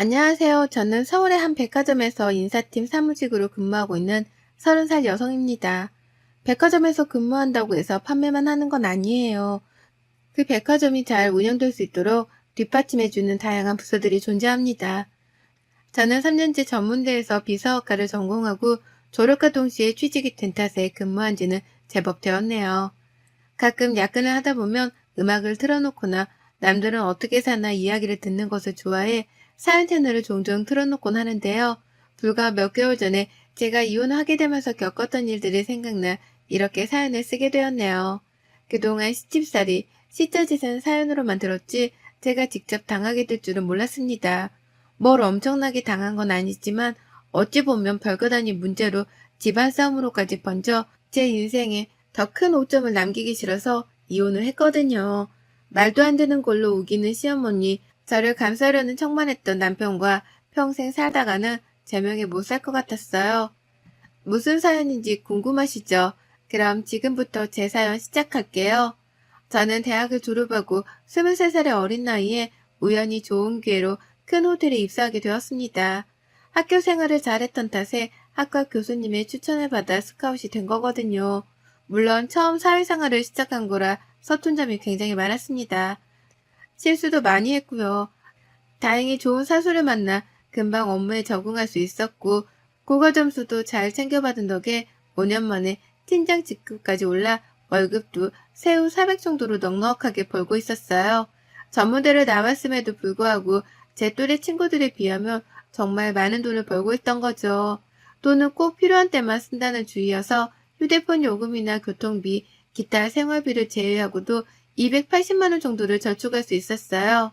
안녕하세요. 저는 서울의 한 백화점에서 인사팀 사무직으로 근무하고 있는 30살 여성입니다. 백화점에서 근무한다고 해서 판매만 하는 건 아니에요. 그 백화점이 잘 운영될 수 있도록 뒷받침해주는 다양한 부서들이 존재합니다. 저는 3년째 전문대에서 비서학과를 전공하고 졸업과 동시에 취직이 된 탓에 근무한 지는 제법 되었네요. 가끔 야근을 하다 보면 음악을 틀어놓거나 남들은 어떻게 사나 이야기를 듣는 것을 좋아해 사연 채널을 종종 틀어놓곤 하는데요. 불과 몇 개월 전에 제가 이혼하게 되면서 겪었던 일들이 생각나 이렇게 사연을 쓰게 되었네요. 그동안 시집살이, 시자짓은 사연으로 만 들었지 제가 직접 당하게 될 줄은 몰랐습니다. 뭘 엄청나게 당한 건 아니지만 어찌 보면 별것 아닌 문제로 집안 싸움으로까지 번져 제 인생에 더 큰 오점을 남기기 싫어서 이혼을 했거든요. 말도 안 되는 걸로 우기는 시어머니, 저를 감싸려는 척만 했던 남편과 평생 살다가는 제명에 못 살 것 같았어요. 무슨 사연인지 궁금하시죠? 그럼 지금부터 제 사연 시작할게요. 저는 대학을 졸업하고 23살의 어린 나이에 우연히 좋은 기회로 큰 호텔에 입사하게 되었습니다. 학교 생활을 잘했던 탓에 학과 교수님의 추천을 받아 스카웃이 된 거거든요. 물론 처음 사회생활을 시작한 거라 서툰 점이 굉장히 많았습니다. 실수도 많이 했고요. 다행히 좋은 사수를 만나 금방 업무에 적응할 수 있었고 고과 점수도 잘 챙겨받은 덕에 5년 만에 팀장 직급까지 올라 월급도 새우 400 정도로 넉넉하게 벌고 있었어요. 전문대를 나왔음에도 불구하고 제 또래 친구들에 비하면 정말 많은 돈을 벌고 있던 거죠. 돈은 꼭 필요한 때만 쓴다는 주의여서 휴대폰 요금이나 교통비, 기타 생활비를 제외하고도 280만원 정도를 저축할 수 있었어요.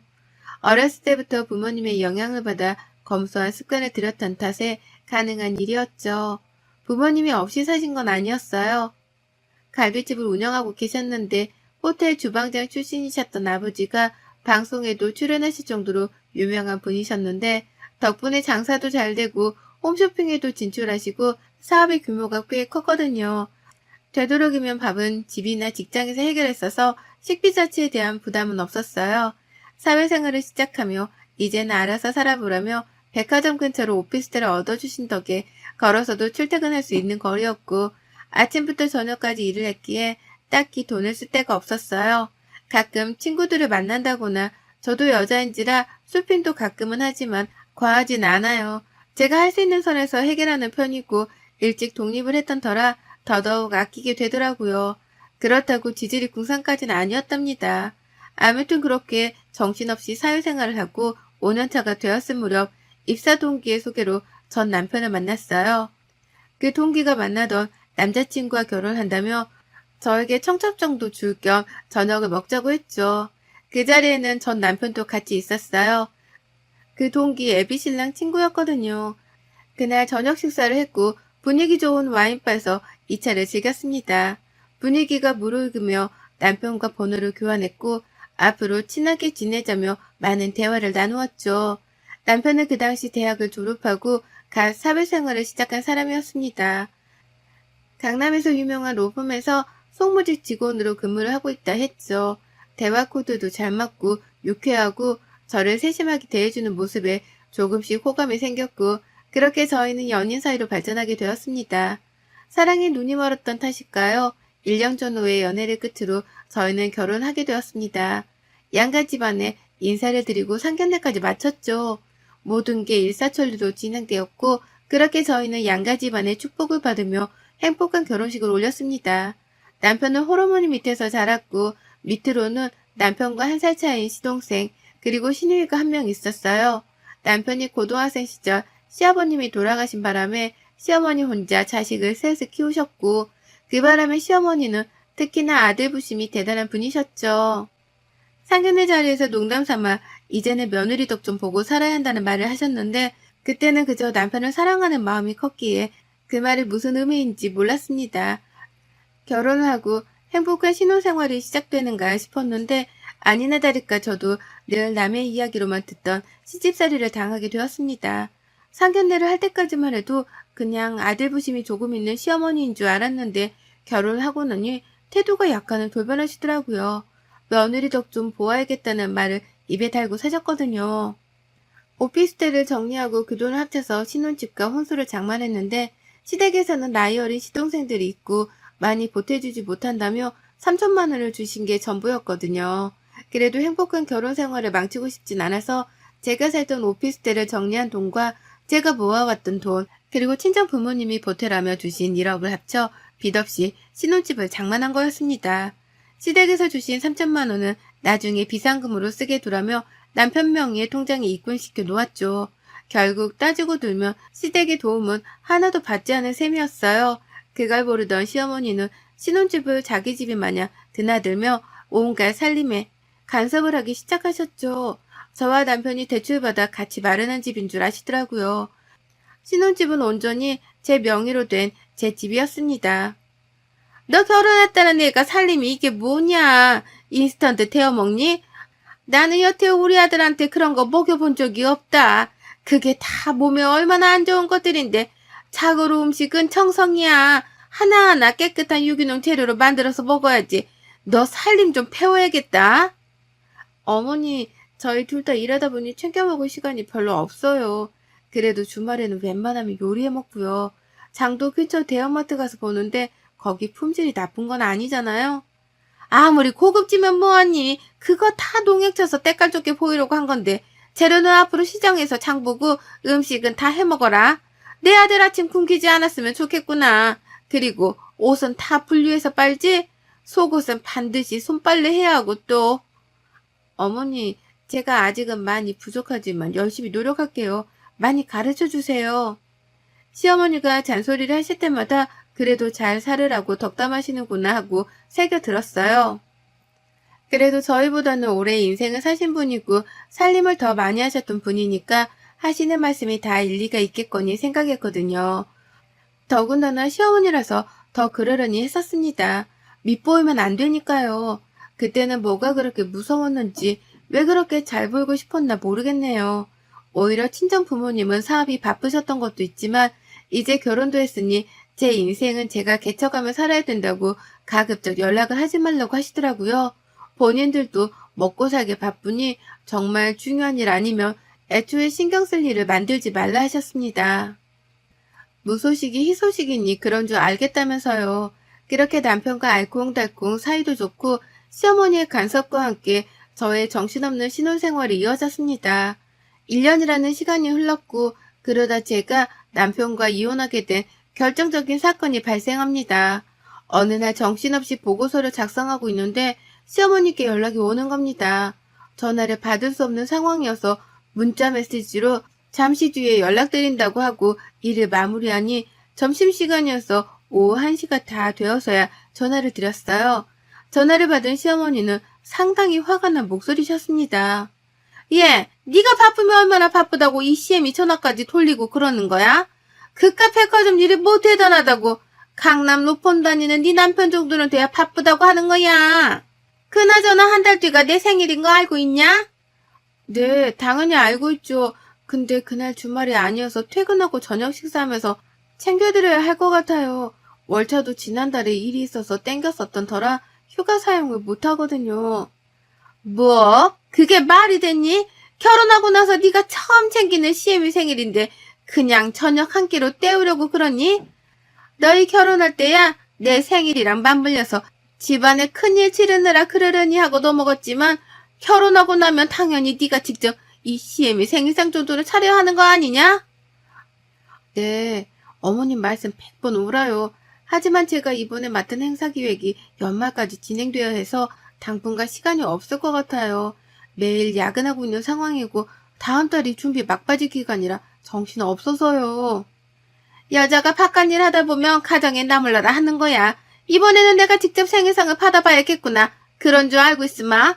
어렸을 때부터 부모님의 영향을 받아 검소한 습관을 들였던 탓에 가능한 일이었죠. 부모님이 없이 사신 건 아니었어요. 갈비집을 운영하고 계셨는데 호텔 주방장 출신이셨던 아버지가 방송에도 출연하실 정도로 유명한 분이셨는데 덕분에 장사도 잘 되고 홈쇼핑에도 진출하시고 사업의 규모가 꽤 컸거든요. 되도록이면 밥은 집이나 직장에서 해결했어서 식비 자체에 대한 부담은 없었어요. 사회생활을 시작하며 이제는 알아서 살아보라며 백화점 근처로 오피스텔을 얻어주신 덕에 걸어서도 출퇴근할 수 있는 거리였고 아침부터 저녁까지 일을 했기에 딱히 돈을 쓸 데가 없었어요. 가끔 친구들을 만난다거나 저도 여자인지라 쇼핑도 가끔은 하지만 과하진 않아요. 제가 할 수 있는 선에서 해결하는 편이고 일찍 독립을 했던 터라 더더욱 아끼게 되더라고요. 그렇다고 지질이 궁상까지는 아니었답니다. 아무튼 그렇게 정신없이 사회생활을 하고 5년차가 되었을 무렵 입사 동기의 소개로 전 남편을 만났어요. 그 동기가 만나던 남자친구와 결혼한다며 저에게 청첩 정도 줄 겸 저녁을 먹자고 했죠. 그 자리에는 전 남편도 같이 있었어요. 그 동기 애비 신랑 친구였거든요. 그날 저녁 식사를 했고 분위기 좋은 와인바에서 2차를 즐겼습니다. 분위기가 무르익으며 남편과 번호를 교환했고 앞으로 친하게 지내자며 많은 대화를 나누었죠. 남편은 그 당시 대학을 졸업하고 갓 사회생활을 시작한 사람이었습니다. 강남에서 유명한 로펌에서 송무직 직원으로 근무를 하고 있다 했죠. 대화 코드도 잘 맞고 유쾌하고 저를 세심하게 대해주는 모습에 조금씩 호감이 생겼고 그렇게 저희는 연인 사이로 발전하게 되었습니다. 사랑에 눈이 멀었던 탓일까요? 1년 전후의 연애를 끝으로 저희는 결혼하게 되었습니다. 양가 집안에 인사를 드리고 상견례까지 마쳤죠. 모든 게 일사천리로 진행되었고 그렇게 저희는 양가 집안의 축복을 받으며 행복한 결혼식을 올렸습니다. 남편은 호르몬이 밑에서 자랐고 밑으로는 남편과 한 살 차이인 시동생 그리고 시누이가 한 명 있었어요. 남편이 고등학생 시절 시아버님이 돌아가신 바람에 시어머니 혼자 자식을 셋을 키우셨고 그 바람에 시어머니는 특히나 아들 부심이 대단한 분이셨죠. 상견례 자리에서 농담 삼아 이제는 며느리 덕 좀 보고 살아야 한다는 말을 하셨는데 그때는 그저 남편을 사랑하는 마음이 컸기에 그 말이 무슨 의미인지 몰랐습니다. 결혼을 하고 행복한 신혼생활이 시작되는가 싶었는데 아니나 다를까 저도 늘 남의 이야기로만 듣던 시집살이를 당하게 되었습니다. 상견례를 할 때까지만 해도 그냥 아들 부심이 조금 있는 시어머니인 줄 알았는데 결혼하고 나니 태도가 약간은 돌변하시더라고요. 며느리 덕 좀 보아야겠다는 말을 입에 달고 사셨거든요. 오피스텔을 정리하고 그 돈을 합쳐서 신혼집과 혼수를 장만했는데 시댁에서는 나이 어린 시동생들이 있고 많이 보태주지 못한다며 3천만 원을 주신 게 전부였거든요. 그래도 행복한 결혼 생활을 망치고 싶진 않아서 제가 살던 오피스텔을 정리한 돈과 제가 모아왔던 돈, 그리고 친정 부모님이 보태라며 주신 1억을 합쳐 빚 없이 신혼집을 장만한 거였습니다. 시댁에서 주신 3천만 원은 나중에 비상금으로 쓰게 두라며 남편 명의의 통장에 입금시켜 놓았죠. 결국 따지고 들면 시댁의 도움은 하나도 받지 않은 셈이었어요. 그걸 모르던 시어머니는 신혼집을 자기 집이 마냥 드나들며 온갖 살림에 간섭을 하기 시작하셨죠. 저와 남편이 대출받아 같이 마련한 집인 줄 아시더라고요. 신혼집은 온전히 제 명의로 된 제 집이었습니다. 너 결혼했다는 애가 살림이 이게 뭐냐? 인스턴트 태워 먹니? 나는 여태 우리 아들한테 그런 거 먹여본 적이 없다. 그게 다 몸에 얼마나 안 좋은 것들인데 자고로 음식은 청성이야. 하나하나 깨끗한 유기농 재료로 만들어서 먹어야지. 너 살림 좀 배워야겠다. 어머니, 저희 둘 다 일하다 보니 챙겨 먹을 시간이 별로 없어요. 그래도 주말에는 웬만하면 요리해 먹고요. 장도 근처 대형마트 가서 보는데 거기 품질이 나쁜 건 아니잖아요. 아무리 고급지면 뭐하니? 그거 다 농약 쳐서 때깔 좋게 보이려고 한 건데 재료는 앞으로 시장에서 장 보고 음식은 다 해먹어라. 내 아들 아침 굶기지 않았으면 좋겠구나. 그리고 옷은 다 분리해서 빨지? 속옷은 반드시 손빨래 해야 하고 또. 어머니, 제가 아직은 많이 부족하지만 열심히 노력할게요. 많이 가르쳐 주세요. 시어머니가 잔소리를 하실 때마다 그래도 잘 살으라고 덕담하시는구나 하고 새겨 들었어요. 그래도 저희보다는 오래 인생을 사신 분이고 살림을 더 많이 하셨던 분이니까 하시는 말씀이 다 일리가 있겠거니 생각했거든요. 더군다나 시어머니라서 더 그러려니 했었습니다. 밑보이면 안 되니까요. 그때는 뭐가 그렇게 무서웠는지 왜 그렇게 잘 보이고 싶었나 모르겠네요. 오히려 친정 부모님은 사업이 바쁘셨던 것도 있지만 이제 결혼도 했으니 제 인생은 제가 개척하며 살아야 된다고 가급적 연락을 하지 말라고 하시더라고요. 본인들도 먹고 살기 바쁘니 정말 중요한 일 아니면 애초에 신경 쓸 일을 만들지 말라 하셨습니다. 무소식이 희소식이니 그런 줄 알겠다면서요. 그렇게 남편과 알콩달콩 사이도 좋고 시어머니의 간섭과 함께 저의 정신없는 신혼생활이 이어졌습니다. 1년이라는 시간이 흘렀고 그러다 제가 남편과 이혼하게 된 결정적인 사건이 발생합니다. 어느 날 정신없이 보고서를 작성하고 있는데 시어머니께 연락이 오는 겁니다. 전화를 받을 수 없는 상황이어서 문자 메시지로 잠시 뒤에 연락드린다고 하고 일을 마무리하니 점심시간이어서 오후 1시가 다 되어서야 전화를 드렸어요. 전화를 받은 시어머니는 상당히 화가 난 목소리셨습니다. 예, 네가 바쁘면 얼마나 바쁘다고 이 CM이 전화까지 돌리고 그러는 거야? 그깟 백화점 일이 뭐 대단하다고 강남 로폰 다니는 네 남편 정도는 돼야 바쁘다고 하는 거야. 그나저나 한 달 뒤가 내 생일인 거 알고 있냐? 네, 당연히 알고 있죠. 근데 그날 주말이 아니어서 퇴근하고 저녁 식사하면서 챙겨드려야 할 것 같아요. 월차도 지난달에 일이 있어서 땡겼었던 터라 휴가 사용을 못하거든요. 뭐? 그게 말이 됐니? 결혼하고 나서 네가 처음 챙기는 CM이 생일인데 그냥 저녁 한 끼로 때우려고 그러니? 너희 결혼할 때야 내 생일이랑 맞물려서 집안에 큰일 치르느라 그러려니 하고 넘어갔지만 결혼하고 나면 당연히 네가 직접 이 CM이 생일상 정도를 차려야 하는 거 아니냐? 네, 어머님 말씀 100번 울어요. 하지만 제가 이번에 맡은 행사 기획이 연말까지 진행되어야 해서 당분간 시간이 없을 것 같아요. 매일 야근하고 있는 상황이고 다음 달이 준비 막바지 기간이라 정신 없어서요. 여자가 바깥 일 하다 보면 가정에 나물러라 하는 거야. 이번에는 내가 직접 생일상을 받아봐야겠구나. 그런 줄 알고 있으마.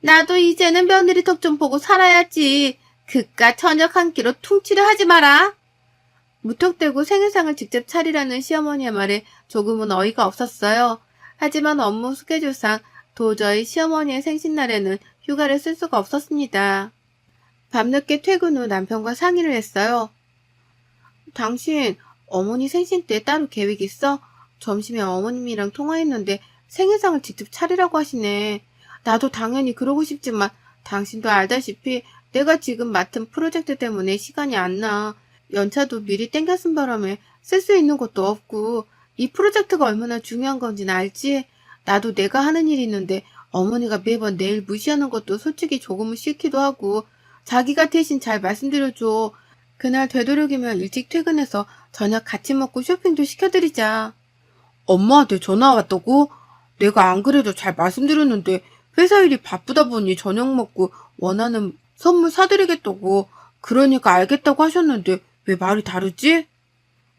나도 이제는 며느리 덕 좀 보고 살아야지. 그깟 저녁 한 끼로 퉁치려 하지 마라. 무턱대고 생일상을 직접 차리라는 시어머니의 말에 조금은 어이가 없었어요. 하지만 업무 스케줄상 도저히 시어머니의 생신날에는 휴가를 쓸 수가 없었습니다. 밤늦게 퇴근 후 남편과 상의를 했어요. 당신 어머니 생신 때 따로 계획 있어? 점심에 어머님이랑 통화했는데 생일상을 직접 차리라고 하시네. 나도 당연히 그러고 싶지만 당신도 알다시피 내가 지금 맡은 프로젝트 때문에 시간이 안 나. 연차도 미리 쓴 바람에 쓸 수 있는 것도 없고, 이 프로젝트가 얼마나 중요한 건지는 알지? 나도 내가 하는 일이 있는데 어머니가 매번 내일 무시하는 것도 솔직히 조금은 싫기도 하고, 자기가 대신 잘 말씀드려줘. 그날 되도록이면 일찍 퇴근해서 저녁 같이 먹고 쇼핑도 시켜드리자. 엄마한테 전화 왔다고? 내가 안 그래도 잘 말씀드렸는데 회사 일이 바쁘다 보니 저녁 먹고 원하는 선물 사드리겠다고 그러니까 알겠다고 하셨는데 왜 말이 다르지?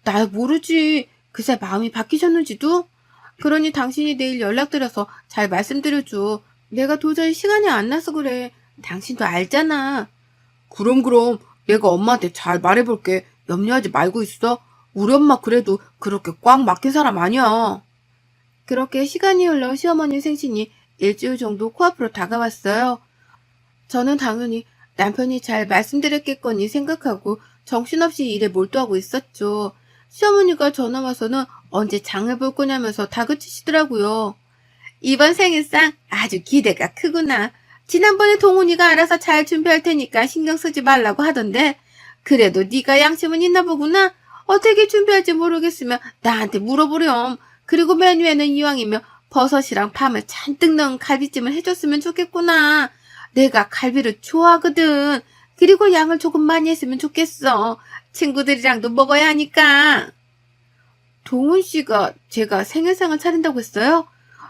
나 모르지. 그새 마음이 바뀌셨는지도? 그러니 당신이 내일 연락드려서 잘 말씀드려줘. 내가 도저히 시간이 안 나서 그래. 당신도 알잖아. 그럼 그럼 내가 엄마한테 잘 말해볼게. 염려하지 말고 있어. 우리 엄마 그래도 그렇게 꽉 막힌 사람 아니야. 그렇게 시간이 흘러 시어머니 생신이 일주일 정도 코앞으로 다가왔어요. 저는 당연히 남편이 잘 말씀드렸겠거니 생각하고 정신없이 일에 몰두하고 있었죠. 시어머니가 전화 와서는 언제 장을 볼 거냐면서 다그치시더라고요. 이번 생일상 아주 기대가 크구나. 지난번에 동훈이가 알아서 잘 준비할 테니까 신경 쓰지 말라고 하던데 그래도 네가 양심은 있나 보구나. 어떻게 준비할지 모르겠으면 나한테 물어보렴. 그리고 메뉴에는 이왕이면 버섯이랑 밤을 잔뜩 넣은 갈비찜을 해줬으면 좋겠구나. 내가 갈비를 좋아하거든. 그리고 양을 조금 많이 했으면 좋겠어. 친구들이랑도 먹어야 하니까. 동훈 씨가 제가 생일상을 차린다고 했어요?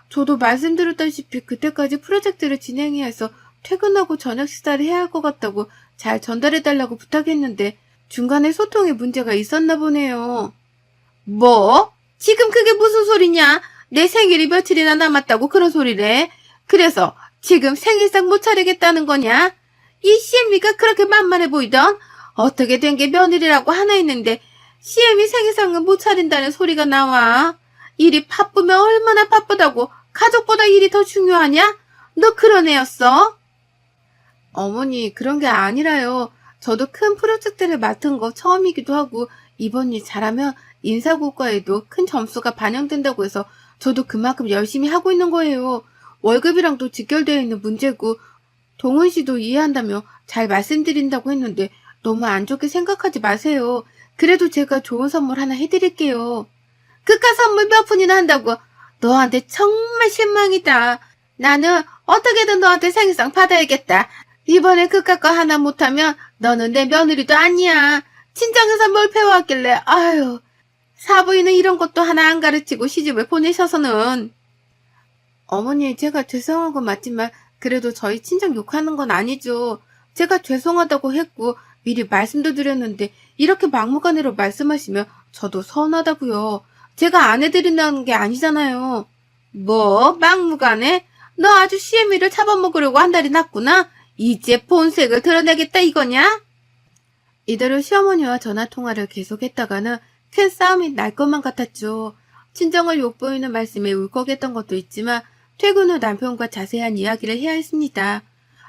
저도 말씀드렸다시피 그때까지 프로젝트를 진행해야 해서 퇴근하고 저녁 식사를 해야 할 것 같다고 잘 전달해달라고 부탁했는데 중간에 소통에 문제가 있었나 보네요. 뭐? 지금 그게 무슨 소리냐? 내 생일이 며칠이나 남았다고 그런 소리래. 그래서 지금 생일상 못 차리겠다는 거냐? 이 CM이가 그렇게 만만해 보이던 어떻게 된 게 며느리라고 하나 있는데 CM이 생일상은 못 차린다는 소리가 나와. 일이 바쁘면 얼마나 바쁘다고 가족보다 일이 더 중요하냐? 너 그런 애였어? 어머니 그런 게 아니라요. 저도 큰 프로젝트를 맡은 거 처음이기도 하고 이번 일 잘하면 인사고과에도 큰 점수가 반영된다고 해서 저도 그만큼 열심히 하고 있는 거예요. 월급이랑도 직결되어 있는 문제고 동훈 씨도 이해한다며 잘 말씀드린다고 했는데 너무 안 좋게 생각하지 마세요. 그래도 제가 좋은 선물 하나 해드릴게요. 그깟 선물 몇 푼이나 한다고 너한테 정말 실망이다. 나는 어떻게든 너한테 생일상 받아야겠다. 이번에 그깟 거 하나 못하면 너는 내 며느리도 아니야. 친정에서 뭘 배워왔길래 아유 사부인은 이런 것도 하나 안 가르치고 시집을 보내셔서는 어머니 제가 죄송한 건 맞지만 그래도 저희 친정 욕하는 건 아니죠. 제가 죄송하다고 했고 미리 말씀도 드렸는데 이렇게 막무가내로 말씀하시면 저도 서운하다고요. 제가 안 해드린다는 게 아니잖아요. 뭐 막무가내? 너 아주 CM이를 잡아먹으려고 한 달이 났구나. 이제 본색을 드러내겠다 이거냐? 이대로 시어머니와 전화 통화를 계속했다가는 큰 싸움이 날 것만 같았죠. 친정을 욕보이는 말씀에 울컥했던 것도 있지만 퇴근 후 남편과 자세한 이야기를 해야 했습니다.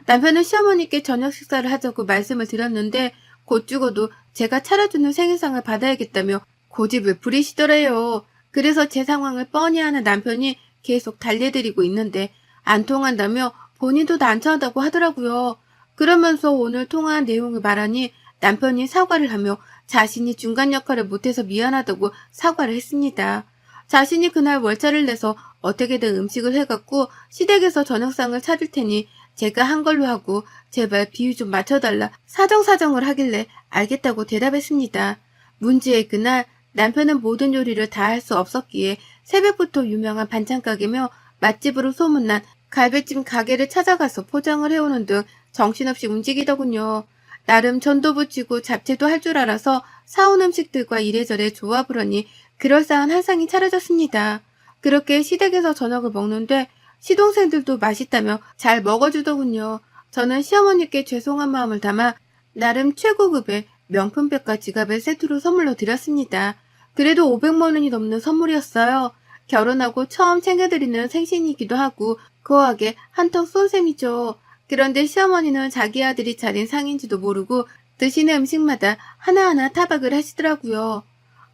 남편은 시어머니께 저녁 식사를 하자고 말씀을 드렸는데 곧 죽어도 제가 차려주는 생일상을 받아야겠다며 고집을 부리시더래요. 그래서 제 상황을 뻔히 아는 남편이 계속 달래드리고 있는데 안 통한다며 본인도 난처하다고 하더라고요. 그러면서 오늘 통화한 내용을 말하니 남편이 사과를 하며 자신이 중간 역할을 못해서 미안하다고 사과를 했습니다. 자신이 그날 월차를 내서 어떻게든 음식을 해갖고 시댁에서 저녁상을 차릴 테니 제가 한 걸로 하고 제발 비유 좀 맞춰달라 사정사정을 하길래 알겠다고 대답했습니다. 문제의 그날 남편은 모든 요리를 다 할 수 없었기에 새벽부터 유명한 반찬가게며 맛집으로 소문난 갈비찜 가게를 찾아가서 포장을 해오는 등 정신없이 움직이더군요. 나름 전도 붙이고 잡채도 할 줄 알아서 사온 음식들과 이래저래 조합을 하니 그럴싸한 한상이 차려졌습니다. 그렇게 시댁에서 저녁을 먹는데 시동생들도 맛있다며 잘 먹어주더군요. 저는 시어머니께 죄송한 마음을 담아 나름 최고급의 명품백과 지갑을 세트로 선물로 드렸습니다. 그래도 500만 원이 넘는 선물이었어요. 결혼하고 처음 챙겨드리는 생신이기도 하고 거하게 한턱 쏜 셈이죠. 그런데 시어머니는 자기 아들이 차린 상인지도 모르고 드시는 음식마다 하나하나 타박을 하시더라고요.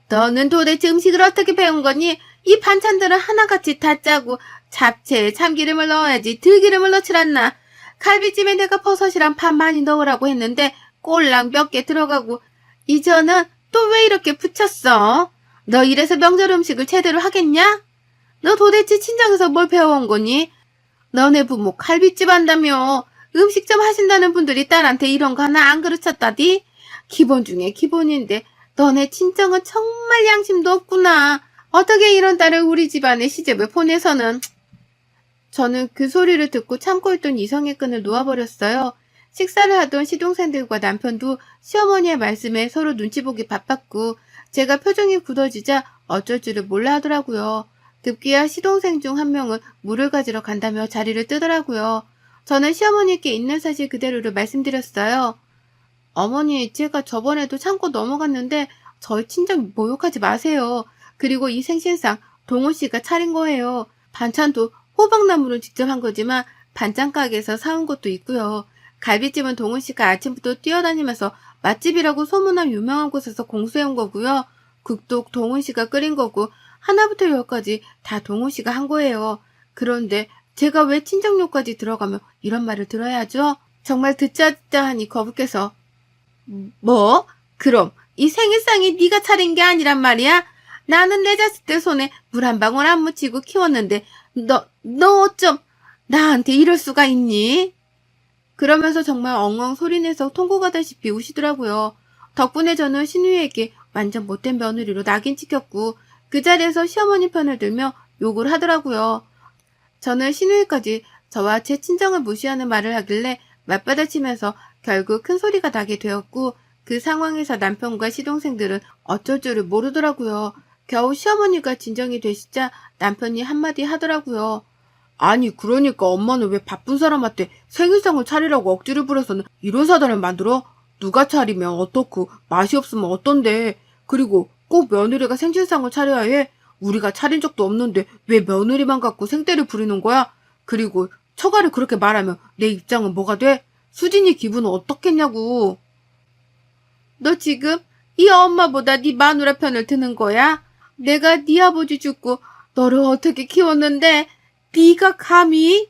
너는 도대체 음식을 어떻게 배운 거니? 이 반찬들은 하나같이 다 짜고 잡채에 참기름을 넣어야지 들기름을 넣질 않나? 갈비찜에 내가 버섯이랑 파 많이 넣으라고 했는데 꼴랑 몇 개 들어가고 이전은 또 왜 이렇게 붙였어? 너 이래서 명절 음식을 제대로 하겠냐? 너 도대체 친정에서 뭘 배워온 거니? 너네 부모 갈비집 한다며 음식점 하신다는 분들이 딸한테 이런 거 하나 안 가르쳤다디? 기본 중에 기본인데 너네 친정은 정말 양심도 없구나. 어떻게 이런 딸을 우리 집안에 시집을 보내서는 저는 그 소리를 듣고 참고 있던 이성의 끈을 놓아버렸어요. 식사를 하던 시동생들과 남편도 시어머니의 말씀에 서로 눈치 보기 바빴고 제가 표정이 굳어지자 어쩔 줄을 몰라 하더라고요. 급기야 시동생 중 한 명은 물을 가지러 간다며 자리를 뜨더라고요. 저는 시어머니께 있는 사실 그대로를 말씀드렸어요. 어머니, 제가 저번에도 참고 넘어갔는데 저희 친정 모욕하지 마세요. 그리고 이 생신상 동호 씨가 차린 거예요. 반찬도 호박나무로 직접 한 거지만 반찬 가게에서 사온 것도 있고요. 갈비찜은 동훈 씨가 아침부터 뛰어다니면서 맛집이라고 소문난 유명한 곳에서 공수해온 거고요. 국도 동훈 씨가 끓인 거고 하나부터 열까지 다 동훈 씨가 한 거예요. 그런데 제가 왜 친정료까지 들어가며 이런 말을 들어야죠? 정말 듣자 듣자 하니 거북해서 뭐? 그럼 이 생일상이 네가 차린 게 아니란 말이야? 나는 내 자식 들 손에 물 한 방울 안 묻히고 키웠는데 너, 너 어쩜 나한테 이럴 수가 있니? 그러면서 정말 엉엉 소리내서 통곡하다시피 우시더라고요. 덕분에 저는 신우이에게 완전 못된 며느리로 낙인 찍혔고 그 자리에서 시어머니 편을 들며 욕을 하더라고요. 저는 신우이까지 저와 제 친정을 무시하는 말을 하길래 맞받아치면서 결국 큰 소리가 나게 되었고 그 상황에서 남편과 시동생들은 어쩔 줄을 모르더라고요. 겨우 시어머니가 진정이 되시자 남편이 한마디 하더라고요. 아니 그러니까 엄마는 왜 바쁜 사람한테 생일상을 차리라고 억지를 부려서는 이런 사단을 만들어? 누가 차리면 어떻고 맛이 없으면 어떤데 그리고 꼭 며느리가 생신상을 차려야 해? 우리가 차린 적도 없는데 왜 며느리만 갖고 생떼를 부리는 거야? 그리고 처가를 그렇게 말하면 내 입장은 뭐가 돼? 수진이 기분은 어떻겠냐고. 너 지금 이 엄마보다 네 마누라 편을 드는 거야? 내가 네 아버지 죽고 너를 어떻게 키웠는데 네가 감히?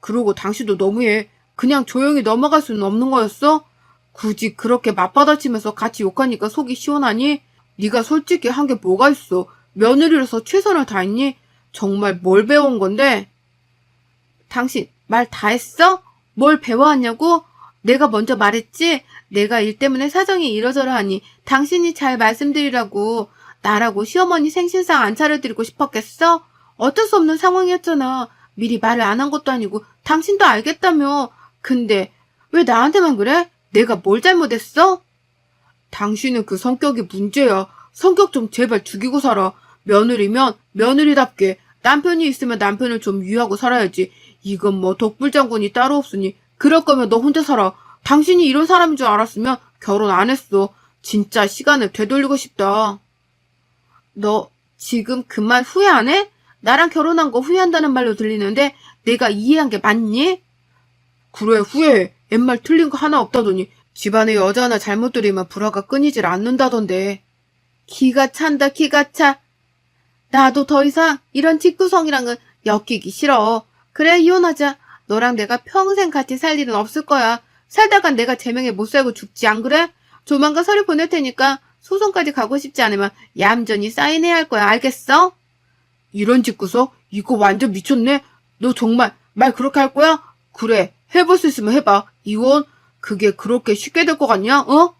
그러고 당신도 너무해. 그냥 조용히 넘어갈 수는 없는 거였어? 굳이 그렇게 맞받아치면서 같이 욕하니까 속이 시원하니? 네가 솔직히 한 게 뭐가 있어? 며느리로서 최선을 다했니? 정말 뭘 배운 건데? 당신 말 다 했어? 뭘 배워왔냐고? 내가 먼저 말했지? 내가 일 때문에 사정이 이러저러 하니 당신이 잘 말씀드리라고 나라고 시어머니 생신상 안 차려드리고 싶었겠어? 어쩔 수 없는 상황이었잖아. 미리 말을 안 한 것도 아니고 당신도 알겠다며. 근데 왜 나한테만 그래? 내가 뭘 잘못했어? 당신은 그 성격이 문제야. 성격 좀 제발 죽이고 살아. 며느리면 며느리답게 남편이 있으면 남편을 좀 위하고 살아야지. 이건 뭐 독불장군이 따로 없으니 그럴 거면 너 혼자 살아. 당신이 이런 사람인 줄 알았으면 결혼 안 했어. 진짜 시간을 되돌리고 싶다. 너 지금 그말 후회 안 해? 나랑 결혼한 거 후회한다는 말로 들리는데 내가 이해한 게 맞니? 그래 후회해. 옛말 틀린 거 하나 없다더니 집안에 여자 하나 잘못 들이면 불화가 끊이질 않는다던데. 기가 찬다 기가 차. 나도 더 이상 이런 직구성이랑은 엮이기 싫어. 그래 이혼하자. 너랑 내가 평생 같이 살 일은 없을 거야. 살다간 내가 제명에 못 살고 죽지 안 그래? 조만간 서류 보낼 테니까 소송까지 가고 싶지 않으면 얌전히 사인해야 할 거야. 알겠어? 이런 집구석? 이거 완전 미쳤네? 너 정말 말 그렇게 할 거야? 그래, 해볼 수 있으면 해봐. 이혼? 그게 그렇게 쉽게 될 것 같냐? 어?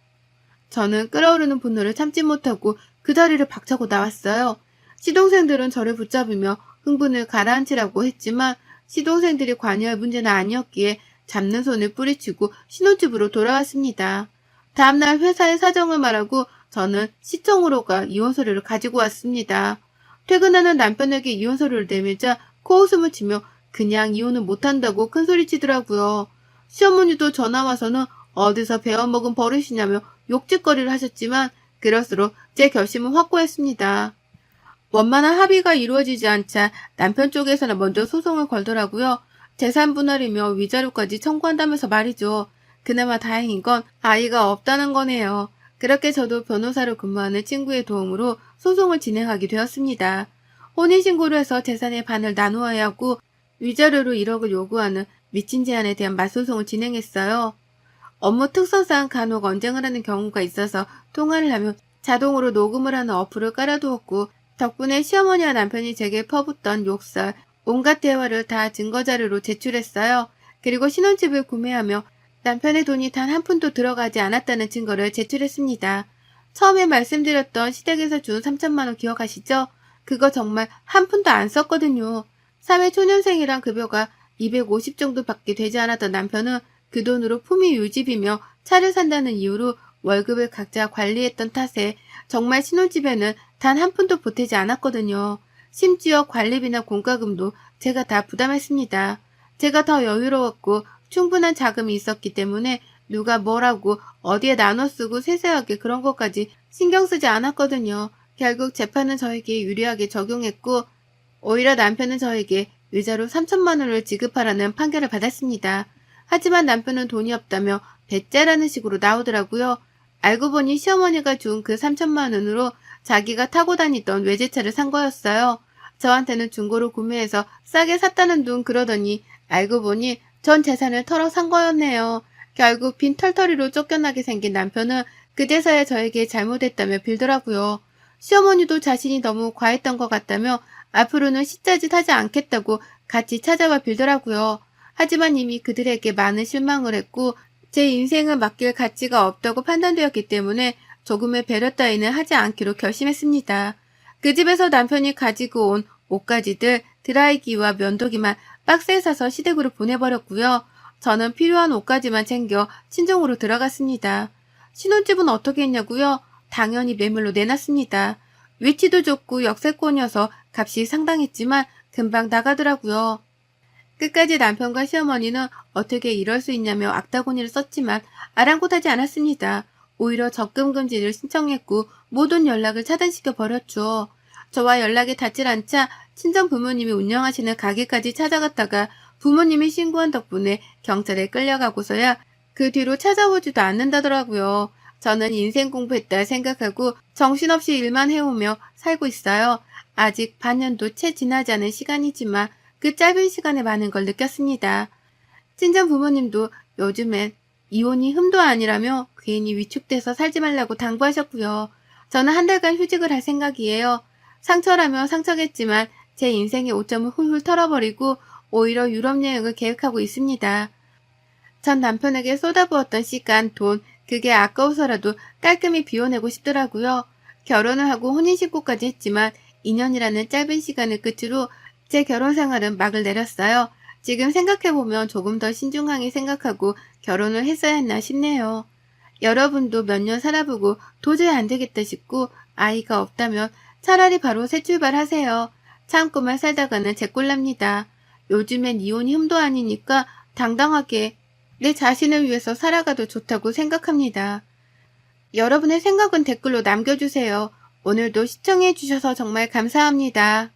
저는 끓어오르는 분노를 참지 못하고 그 자리를 박차고 나왔어요. 시동생들은 저를 붙잡으며 흥분을 가라앉히라고 했지만 시동생들이 관여할 문제는 아니었기에 잡는 손을 뿌리치고 신혼집으로 돌아왔습니다. 다음날 회사의 사정을 말하고 저는 시청으로 가 이혼 서류를 가지고 왔습니다. 퇴근하는 남편에게 이혼 서류를 내밀자 코웃음을 치며 그냥 이혼은 못한다고 큰소리치더라고요. 시어머니도 전화 와서는 어디서 배워먹은 버릇이냐며 욕짓거리를 하셨지만 그럴수록 제 결심은 확고했습니다. 원만한 합의가 이루어지지 않자 남편 쪽에서는 먼저 소송을 걸더라고요. 재산 분할이며 위자료까지 청구한다면서 말이죠. 그나마 다행인 건 아이가 없다는 거네요. 그렇게 저도 변호사로 근무하는 친구의 도움으로 소송을 진행하게 되었습니다. 혼인신고를 해서 재산의 반을 나누어야 하고 위자료로 1억을 요구하는 미친 제안에 대한 맞소송을 진행했어요. 업무 특성상 간혹 언쟁을 하는 경우가 있어서 통화를 하면 자동으로 녹음을 하는 어플을 깔아두었고 덕분에 시어머니와 남편이 제게 퍼붓던 욕설, 온갖 대화를 다 증거자료로 제출했어요. 그리고 신혼집을 구매하며 남편의 돈이 단 한 푼도 들어가지 않았다는 증거를 제출했습니다. 처음에 말씀드렸던 시댁에서 준 3천만 원 기억하시죠? 그거 정말 한 푼도 안 썼거든요. 사회초년생이란 급여가 250 정도밖에 되지 않았던 남편은 그 돈으로 품위 유지비며 차를 산다는 이유로 월급을 각자 관리했던 탓에 정말 신혼집에는 단 한 푼도 보태지 않았거든요. 심지어 관리비나 공과금도 제가 다 부담했습니다. 제가 더 여유로웠고 충분한 자금이 있었기 때문에 누가 뭐라고 어디에 나눠 쓰고 세세하게 그런 것까지 신경 쓰지 않았거든요. 결국 재판은 저에게 유리하게 적용했고 오히려 남편은 저에게 위자료 3천만 원을 지급하라는 판결을 받았습니다. 하지만 남편은 돈이 없다며 배째라는 식으로 나오더라고요. 알고 보니 시어머니가 준 그 3천만 원으로 자기가 타고 다니던 외제차를 산 거였어요. 저한테는 중고로 구매해서 싸게 샀다는 둥 그러더니 알고 보니 전 재산을 털어 산 거였네요. 결국 빈 털터리로 쫓겨나게 생긴 남편은 그제서야 저에게 잘못했다며 빌더라고요. 시어머니도 자신이 너무 과했던 것 같다며 앞으로는 시짜짓 하지 않겠다고 같이 찾아와 빌더라고요. 하지만 이미 그들에게 많은 실망을 했고 제 인생을 맡길 가치가 없다고 판단되었기 때문에 조금의 배려 따위는 하지 않기로 결심했습니다. 그 집에서 남편이 가지고 온 옷가지들, 드라이기와 면도기만 박스에 사서 시댁으로 보내버렸고요. 저는 필요한 옷가지만 챙겨 친정으로 들어갔습니다. 신혼집은 어떻게 했냐고요? 당연히 매물로 내놨습니다. 위치도 좋고 역세권이어서 값이 상당했지만 금방 나가더라고요. 끝까지 남편과 시어머니는 어떻게 이럴 수 있냐며 악다고니를 썼지만 아랑곳하지 않았습니다. 오히려 적금 금지를 신청했고 모든 연락을 차단시켜 버렸죠. 저와 연락이 닿질 않자 친정 부모님이 운영하시는 가게까지 찾아갔다가 부모님이 신고한 덕분에 경찰에 끌려가고서야 그 뒤로 찾아오지도 않는다더라고요. 저는 인생 공부했다 생각하고 정신없이 일만 해오며 살고 있어요. 아직 반년도 채 지나지 않은 시간이지만 그 짧은 시간에 많은 걸 느꼈습니다. 친정 부모님도 요즘엔 이혼이 흠도 아니라며 괜히 위축돼서 살지 말라고 당부하셨고요. 저는 한 달간 휴직을 할 생각이에요. 상처라며 상처겠지만 제 인생의 오점을 훌훌 털어버리고 오히려 유럽 여행을 계획하고 있습니다. 전 남편에게 쏟아부었던 시간, 돈, 그게 아까워서라도 깔끔히 비워내고 싶더라고요. 결혼을 하고 혼인신고까지 했지만 2년이라는 짧은 시간을 끝으로 제 결혼 생활은 막을 내렸어요. 지금 생각해보면 조금 더 신중하게 생각하고 결혼을 했어야 했나 싶네요. 여러분도 몇 년 살아보고 도저히 안 되겠다 싶고 아이가 없다면 차라리 바로 새 출발하세요. 참고만 살다가는 제꼴납니다. 요즘엔 이혼이 흠도 아니니까 당당하게 내 자신을 위해서 살아가도 좋다고 생각합니다. 여러분의 생각은 댓글로 남겨주세요. 오늘도 시청해주셔서 정말 감사합니다.